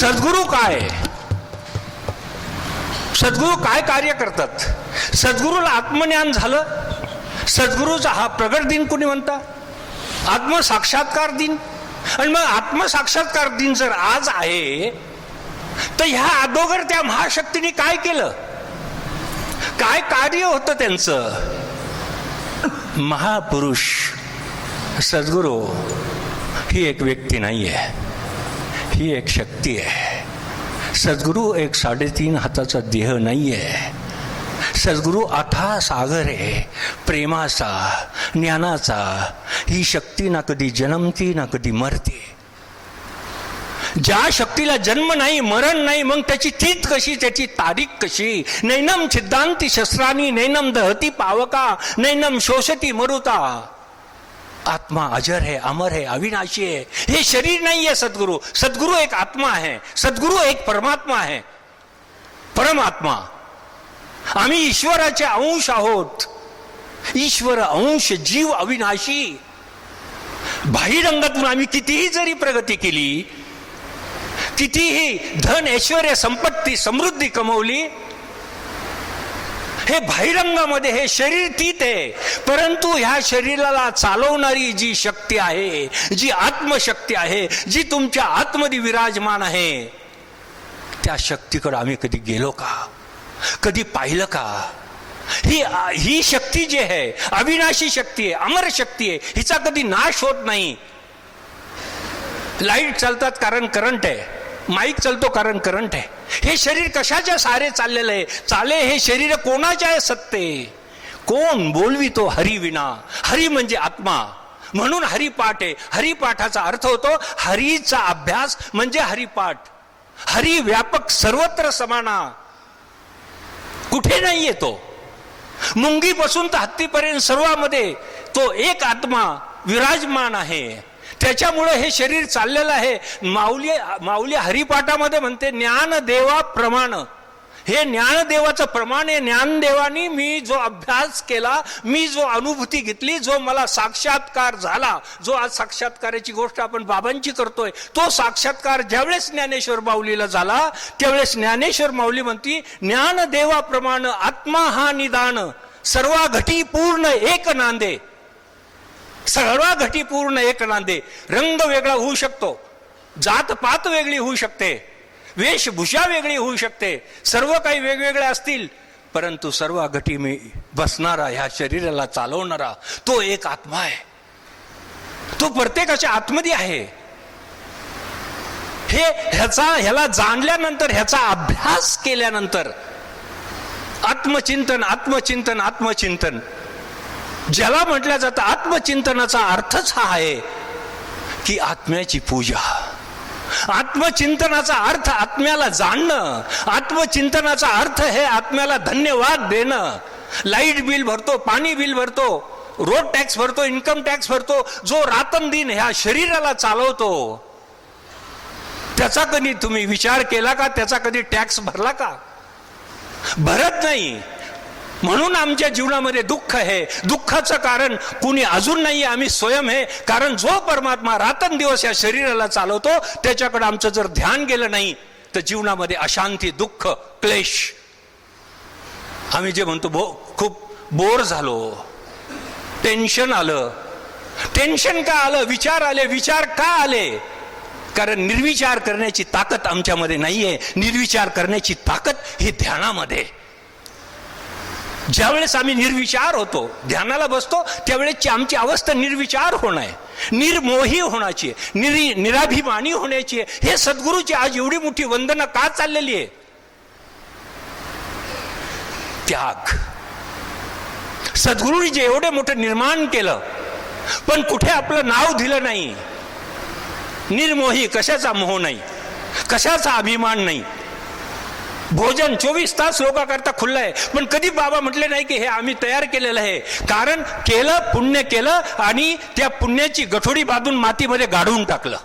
सद्गुरू काय? सद्गुरू काय कार्य करतात? सद्गुरूला आत्मज्ञान झालं सद्गुरूचा हा प्रगट दिन कुणी म्हणता? आत्मसाक्षात्कार दिन. आणि मग आत्मसाक्षात्कार दिन जर आज आहे तर ह्या अगोदर त्या महाशक्तीने काय केलं? काय कार्य होतं त्यांचं? महापुरुष सद्गुरू ही एक व्यक्ती नाही आहे ही एक शक्ती आहे. सद्गुरू एक साडेतीन हाताचा देह नाही आहे सद्गुरू अथाह सागर आहे प्रेमाचा ज्ञानाचा. ही शक्ती ना कधी जन्मती ना कधी मरते. ज्या शक्तीला जन्म नाही मरण नाही मग त्याची तीत कशी त्याची तारीख कशी? नैनम छिद्दांती शस्त्रानी नैनम दहती पावका नैनम शोषती मरुता. आत्मा अजर है अमर है अविनाशी है। हे शरीर नाही आहे सद्गुरू। सद्गुरू एक आत्मा आहे सद्गुरू एक परमात्मा आहे परमात्मा। आम्ही ईश्वराचे अंश आहोत। ईश्वर अंश जीव अविनाशी। बाह्यरंगातून आम्ही कितीही जरी प्रगती केली कितीही धन ऐश्वर संपत्ती समृद्धी कमवली हे बाह्यरंगामध्ये हे शरीर तीत आहे. परंतु ह्या शरीराला चालवणारी जी शक्ती आहे जी आत्मशक्ती आहे जी तुमच्या आतमध्ये विराजमान आहे त्या शक्तीकडे आम्ही कधी गेलो का? कधी पाहिलं का? ही ही शक्ती जी आहे अविनाशी शक्ती आहे अमर शक्ती आहे हिचा कधी नाश होत नाही. लाइट चालतात कारण करंट आहे. माईक चलतो कारण करंट आहे. हे शरीर कशाच्या सारे चाललेलं आहे? चाले हे शरीर कोणाच्या आहे सत्ते? कोण बोलवितो हरी विना? हरी म्हणजे आत्मा. म्हणून हरिपाठ आहे. हरिपाठाचा अर्थ होतो हरीचा अभ्यास म्हणजे हरिपाठ हरी व्यापक सर्वत्र समाना. कुठे नाही येतो मुंगीपासून तर हत्तीपर्यंत सर्वामध्ये तो एक आत्मा विराजमान आहे. त्याच्यामुळं हे शरीर चाललेलं आहे. माऊली माऊली हरिपाठामध्ये म्हणते ज्ञानदेवा प्रमाण. हे ज्ञानदेवाचं प्रमाण हे ज्ञानदेवानी मी जो अभ्यास केला मी जो अनुभूती घेतली जो मला साक्षात्कार झाला जो आज साक्षात्काराची गोष्ट आपण बाबांची करतोय तो साक्षात्कार ज्यावेळेस ज्ञानेश्वर माऊलीला झाला त्यावेळेस ज्ञानेश्वर माऊली म्हणती ज्ञानदेवाप्रमाण आत्मा हा निदान सर्वाघटी पूर्ण एक नांदे. सर्व घटी पूर्ण एक नांदे. रंग वेगळा होऊ शकतो. जात पात वेगळी होऊ शकते. वेशभूषा वेगळी होऊ शकते. सर्व काही वेगवेगळे असतील. परंतु सर्व घटी मी बसणारा ह्या शरीराला चालवणारा तो एक आत्मा आहे. तो प्रत्येकाच्या आतमध्ये आहे. हे ह्याचा ह्याला जाणल्यानंतर ह्याचा अभ्यास केल्यानंतर आत्मचिंतन आत्मचिंतन आत्मचिंतन ज्याला म्हटलं जातं आत्मचिंतनाचा अर्थच हा आहे की आत्म्याची पूजा. आत्मचिंतनाचा अर्थ आत्म्याला जाणणं आत्मचिंतनाचा अर्थ हे आत्म्याला धन्यवाद देणं. लाइट बिल भरतो पाणी बिल भरतो रोड टॅक्स भरतो इन्कम टॅक्स भरतो जो रातन ह्या शरीराला चालवतो त्याचा कधी तुम्ही विचार केला का? त्याचा कधी टॅक्स भरला का? भरत नाही. म्हणून आमच्या जीवनामध्ये दुःख आहे. दुःखाचं कारण कुणी अजून नाही आम्ही स्वयं हे. कारण जो परमात्मा रातन या शरीराला चालवतो त्याच्याकडे आमचं जर ध्यान गेलं नाही तर जीवनामध्ये अशांती दुःख क्लेश. आम्ही जे म्हणतो बो खूप बोर झालो. टेन्शन आलं. टेन्शन का आलं? विचार आले. विचार का आले? कारण निर्विचार करण्याची ताकद आमच्यामध्ये नाहीये. निर्विचार करण्याची ताकद ही ध्यानामध्ये. ज्यावेळेस आम्ही निर्विचार होतो ध्यानाला बसतो त्यावेळेसची आमची अवस्था निर्विचार होणं आहे. निर्मोही होण्याची निरी निराभिमानी होण्याची हे सद्गुरूची आज एवढी मोठी वंदना का चाललेली आहे? त्याग. सद्गुरूंनी जे एवढे मोठं निर्माण केलं पण कुठे आपलं नाव दिलं नाही. निर्मोही कशाचा मोह नाही. कशाचा अभिमान नाही. भोजन चोवीस तास लोकांकरता खुल्लं आहे. पण कधी बाबा म्हटले नाही की हे आम्ही तयार केलेलं आहे. कारण केलं पुण्य केलं आणि त्या पुण्याची गठोडी बांधून मातीमध्ये गाढून टाकलं.